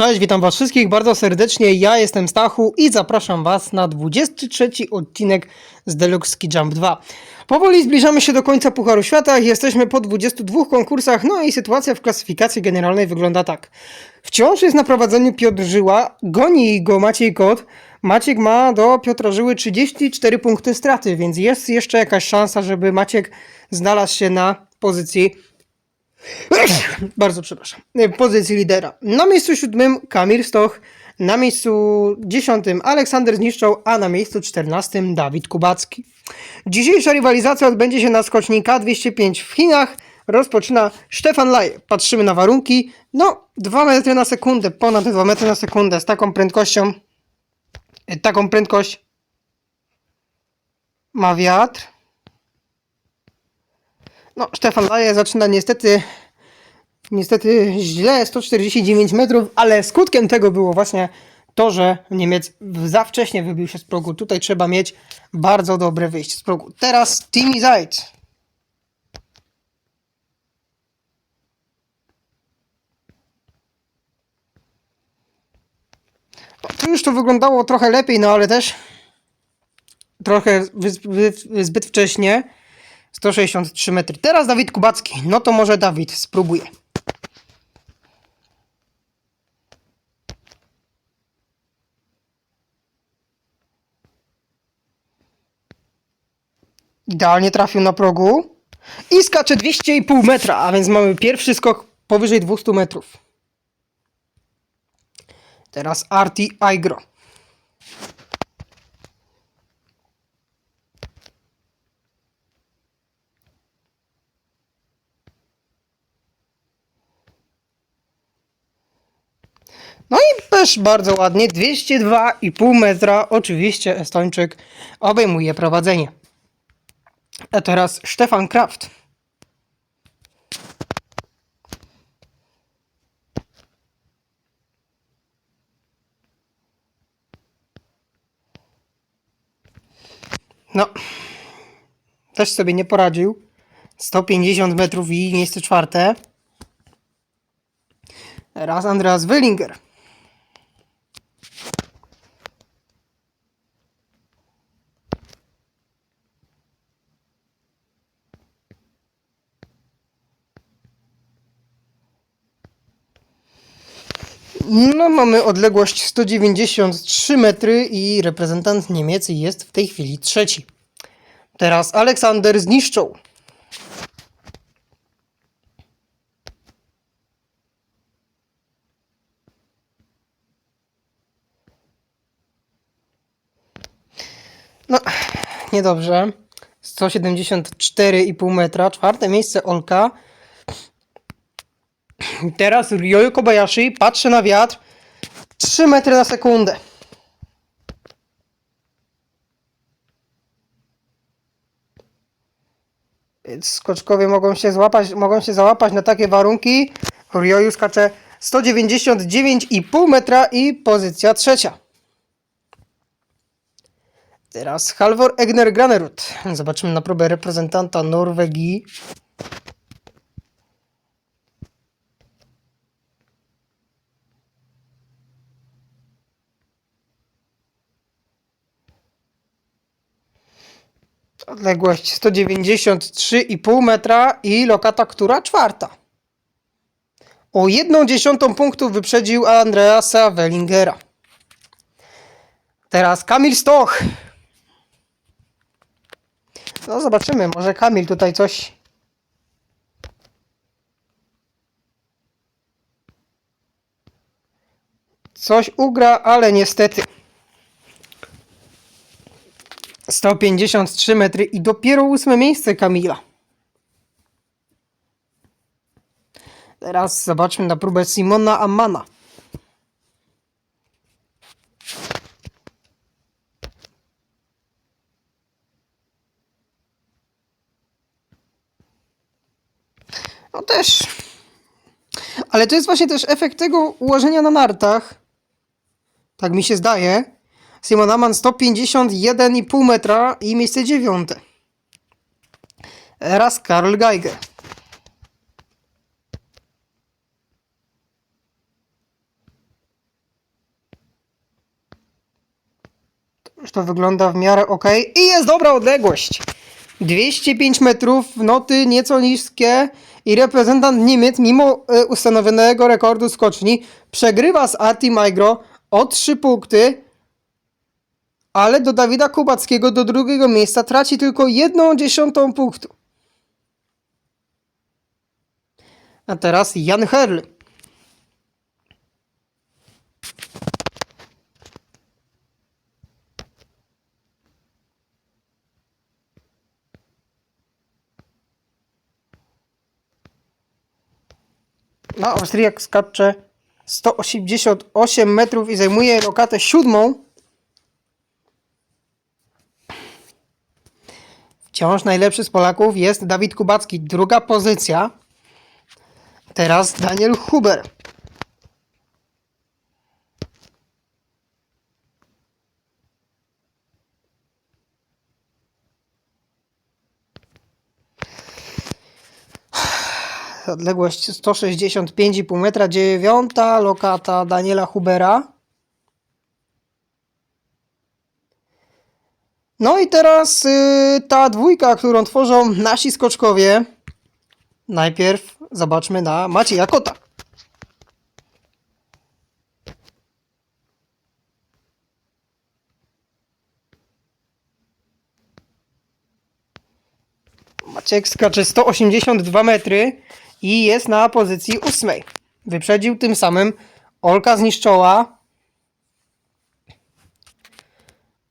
Cześć, witam Was wszystkich bardzo serdecznie. Ja jestem Stachu i zapraszam Was na 23 odcinek z Deluxe Ski Jump 2. Powoli zbliżamy się do końca Pucharu Świata. Jesteśmy po 22 konkursach, no i sytuacja w klasyfikacji generalnej wygląda tak. Wciąż jest na prowadzeniu Piotr Żyła, goni go Maciej Kot. Maciek ma do Piotra Żyły 34 punkty straty, więc jest jeszcze jakaś szansa, żeby Maciek znalazł się na pozycji bardzo przepraszam, pozycji lidera. Na miejscu siódmym Kamil Stoch, na miejscu dziesiątym Aleksander Zniszczał, a na miejscu czternastym Dawid Kubacki. Dzisiejsza rywalizacja odbędzie się na skoczni K205 w Chinach. Rozpoczyna Stefan Laje. Patrzymy na warunki. No, 2 metry na sekundę, ponad 2 metry na sekundę z taką prędkością. e, Taką prędkość ma wiatr. No, Stefan Laje zaczyna niestety niestety źle, 149 metrów, ale skutkiem tego było właśnie to, że Niemiec za wcześnie wybił się z progu. Tutaj trzeba mieć bardzo dobre wyjście z progu. Teraz Timi Zajc. No, tu już to wyglądało trochę lepiej, no ale też trochę zbyt wcześnie. 163 metry. Teraz Dawid Kubacki. No to może Dawid spróbuje. Idealnie trafił na progu. I skacze 200,5 metra, a więc mamy pierwszy skok powyżej 200 metrów. Teraz Arti Aigro. No i też bardzo ładnie, 202,5 metra. Oczywiście Estończyk obejmuje prowadzenie. A teraz Stefan Kraft. No, też sobie nie poradził. 150 metrów i miejsce czwarte. Teraz Andreas Willinger. No, mamy odległość 193 metry i reprezentant Niemiec jest w tej chwili trzeci. Teraz Aleksander zniszczą. No, niedobrze. 174,5 metra. Czwarte miejsce Olka. Teraz Ryoyo Kobayashi patrzy na wiatr. 3 metry na sekundę. Skoczkowie mogą się złapać, mogą się załapać na takie warunki. Ryoyu skacze 199,5 metra i pozycja trzecia. Teraz Halvor Egner Granerud. Zobaczymy na próbę reprezentanta Norwegii. Odległość 193,5 metra i lokata, która czwarta. O jedną dziesiątą punktu wyprzedził Andreasa Wellingera. Teraz Kamil Stoch. No zobaczymy, może Kamil tutaj coś... Coś ugra, ale niestety... 153 metry i dopiero ósme miejsce Kamila. Teraz zobaczmy na próbę Simona Ammana. No też. Ale to jest właśnie też efekt tego ułożenia na nartach. Tak mi się zdaje. Simon Aman 151,5 metra i miejsce dziewiąte. Raz Karl Geiger. Już to wygląda w miarę ok. I jest dobra odległość. 205 metrów, noty nieco niskie i reprezentant Niemiec mimo e, ustanowionego rekordu skoczni przegrywa z Arti Migro o 3 punkty ale do Dawida Kubackiego do drugiego miejsca traci tylko jedną dziesiątą punktu. A teraz Jan Herl. No, Austriak skacze 188 metrów i zajmuje lokatę siódmą. Wciąż najlepszy z Polaków jest Dawid Kubacki. Druga pozycja. Teraz Daniel Huber. Odległość 165,5 metra. Dziewiąta lokata Daniela Hubera. No i teraz y, ta dwójka, którą tworzą nasi skoczkowie. Najpierw zobaczmy na Macieja Kota. Maciek skacze 182 metry i jest na pozycji ósmej. Wyprzedził tym samym Olka zniszczoła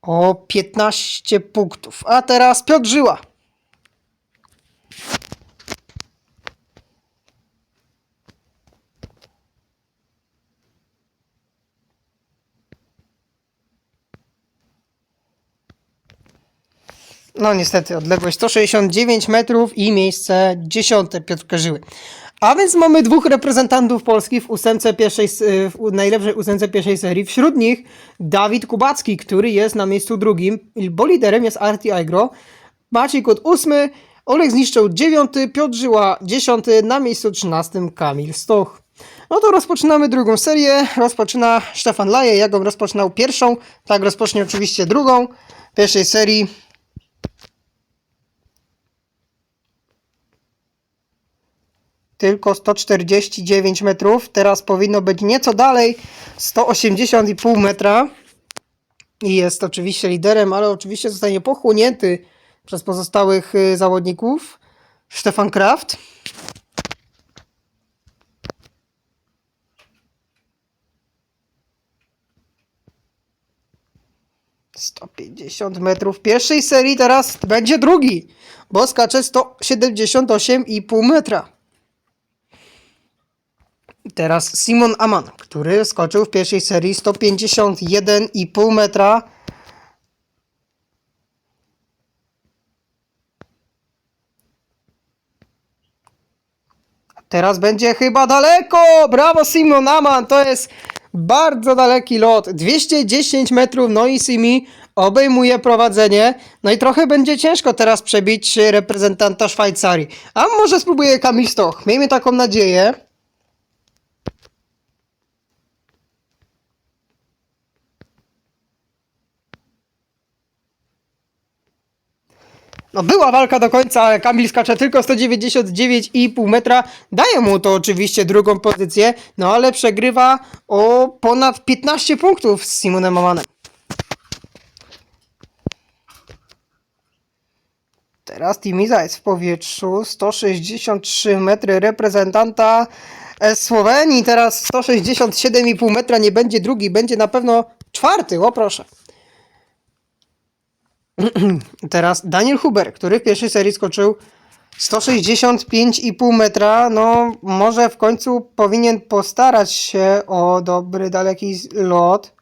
o 15 punktów. A teraz Piotr Żyła. No niestety, odległość 169 metrów i miejsce 10 Piotrka Żyły. A więc mamy dwóch reprezentantów Polski w ósemce pierwszej, s- w najlepszej ósemce pierwszej serii. Wśród nich Dawid Kubacki, który jest na miejscu drugim, bo liderem jest Arti Agro. Maciej Kot ósmy, Olek zniszczył dziewiąty, Piotr Żyła dziesiąty, na miejscu trzynastym Kamil Stoch. No to rozpoczynamy drugą serię. Rozpoczyna Stefan Laje. Jak on rozpoczynał pierwszą, tak rozpocznie oczywiście drugą pierwszej serii. Tylko 149 metrów. Teraz powinno być nieco dalej 180,5 metra. I jest oczywiście liderem, ale oczywiście zostanie pochłonięty przez pozostałych y, zawodników. Stefan Kraft. Sto pięćdziesiąt metrów pierwszej serii, teraz będzie drugi, bo skacze 178,5 metra. Teraz Simon Aman, który skoczył w pierwszej serii 151,5 metra. Teraz będzie chyba daleko! Brawo Simon Aman, to jest bardzo daleki lot. 210 metrów, no i Simi obejmuje prowadzenie. No i trochę będzie ciężko teraz przebić reprezentanta Szwajcarii. A może spróbuje Kamil Stoch. Miejmy taką nadzieję. No była walka do końca, ale Kamil skacze tylko 199,5 metra. Daje mu to oczywiście drugą pozycję, no ale przegrywa o ponad 15 punktów z Simonem Amanem. Teraz Timiza jest w powietrzu, 163 metry reprezentanta e, Słowenii, teraz 167,5 metra, nie będzie drugi, będzie na pewno czwarty, o proszę. Teraz Daniel Huber, który w pierwszej serii skoczył 165,5 metra. No, może w końcu powinien postarać się o dobry, daleki lot.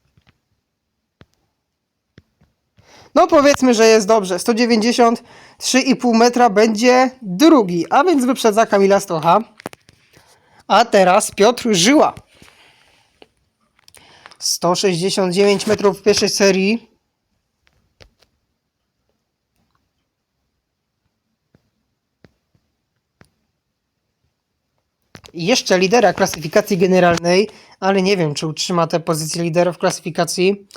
No, powiedzmy, że jest dobrze. 193,5 metra będzie drugi, a więc wyprzedza Kamila Stocha. A teraz Piotr Żyła. 169 metrów w pierwszej serii. Jeszcze lidera klasyfikacji generalnej, ale nie wiem, czy utrzyma tę pozycję lidera w klasyfikacji.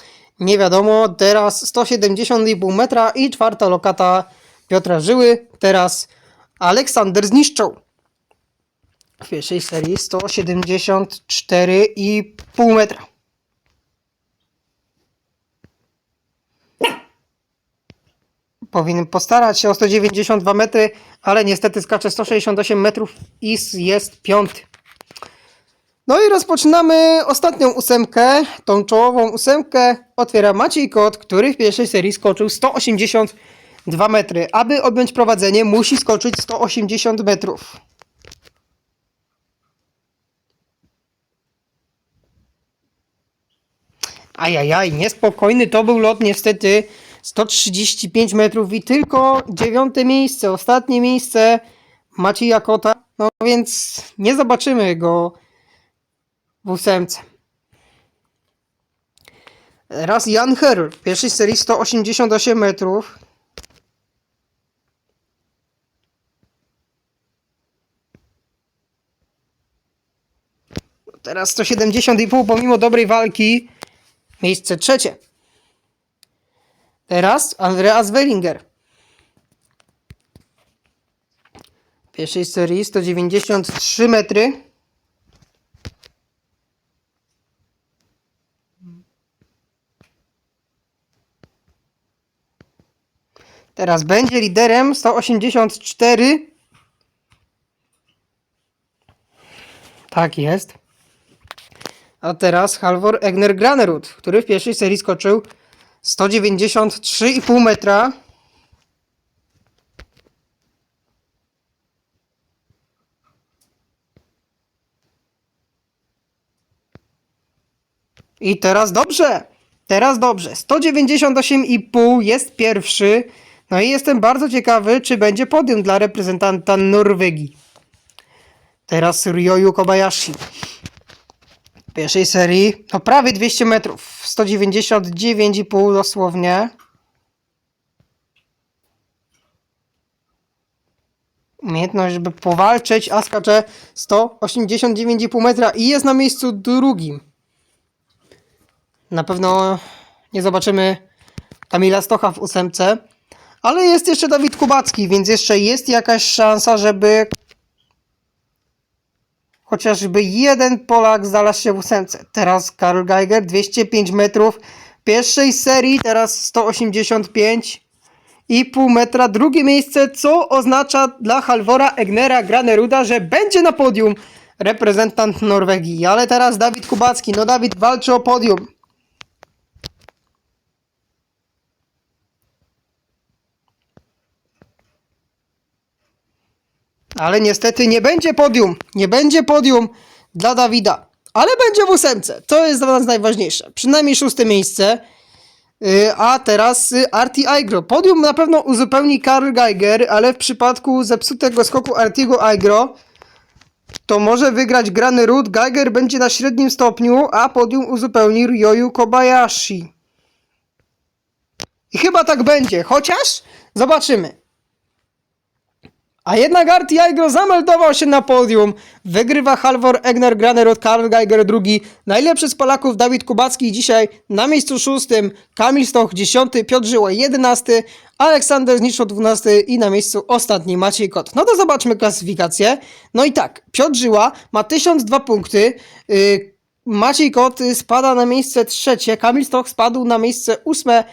Nie wiadomo, teraz 170,5 metra i czwarta lokata Piotra Żyły, teraz Aleksander zniszczą. W pierwszej serii 174,5 metra. Powinien postarać się o 192 metry, ale niestety skacze 168 metrów i jest piąty. No i rozpoczynamy ostatnią ósemkę, tą czołową ósemkę otwiera Maciej Kot, który w pierwszej serii skoczył 182 metry. Aby objąć prowadzenie musi skoczyć 180 metrów. Ajajaj, niespokojny to był lot niestety. 135 metrów i tylko dziewiąte miejsce, ostatnie miejsce Macieja Kota. No więc nie zobaczymy go w ósemce. Raz Jan Herl, w pierwszej serii 188 metrów. Teraz 170,5 pomimo dobrej walki. Miejsce trzecie. Teraz Andreas Wellinger. W pierwszej serii 193 metry. Teraz będzie liderem 184. Tak jest. A teraz Halvor Egner Granerud, który w pierwszej serii skoczył 193,5 metra. I teraz dobrze. Teraz dobrze. 198,5 jest pierwszy. No i jestem bardzo ciekawy, czy będzie podium dla reprezentanta Norwegii. Teraz Ryoyu Kobayashi. Pierwszej serii to prawie 200 metrów. 199,5 dosłownie. Umiejętność, żeby powalczyć, a skacze 189,5 metra i jest na miejscu drugim. Na pewno nie zobaczymy Kamila Stocha w ósemce, ale jest jeszcze Dawid Kubacki, więc jeszcze jest jakaś szansa, żeby chociażby jeden Polak znalazł się w ósemce. Teraz Karl Geiger 205 metrów pierwszej serii, teraz 185 i pół metra drugie miejsce, co oznacza dla Halvora Egnera Graneruda, że będzie na podium reprezentant Norwegii. Ale teraz Dawid Kubacki, no Dawid walczy o podium. Ale niestety nie będzie podium. Nie będzie podium dla Dawida. Ale będzie w ósemce. To jest dla nas najważniejsze. Przynajmniej szóste miejsce. Yy, A teraz y, Arti Aigro. Podium na pewno uzupełni Karl Geiger, ale w przypadku zepsutego skoku Artigo Aigro to może wygrać grany Rud. Geiger będzie na średnim stopniu, a podium uzupełni Ryoyu Kobayashi. I chyba tak będzie, chociaż zobaczymy. A jednak Arti Aigro zameldował się na podium. Wygrywa Halvor Egner Granerod, Karl Geiger drugi. Najlepszy z Polaków Dawid Kubacki dzisiaj na miejscu szóstym. Kamil Stoch dziesiąty, Piotr Żyła jedenasty, Aleksander Zniszczo dwunasty i na miejscu ostatni Maciej Kot. No to zobaczmy klasyfikację. No i tak, Piotr Żyła ma 1002 punkty. Yy, Maciej Kot y, spada na miejsce trzecie, Kamil Stoch spadł na miejsce ósme,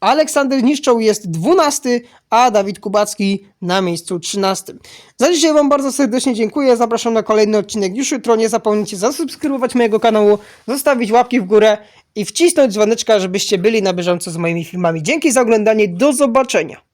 Aleksander Niszczoł jest 12, a Dawid Kubacki na miejscu 13. Za dzisiaj Wam bardzo serdecznie dziękuję. Zapraszam na kolejny odcinek już jutro. Nie zapomnijcie zasubskrybować mojego kanału, zostawić łapki w górę i wcisnąć dzwoneczka, żebyście byli na bieżąco z moimi filmami. Dzięki za oglądanie. Do zobaczenia.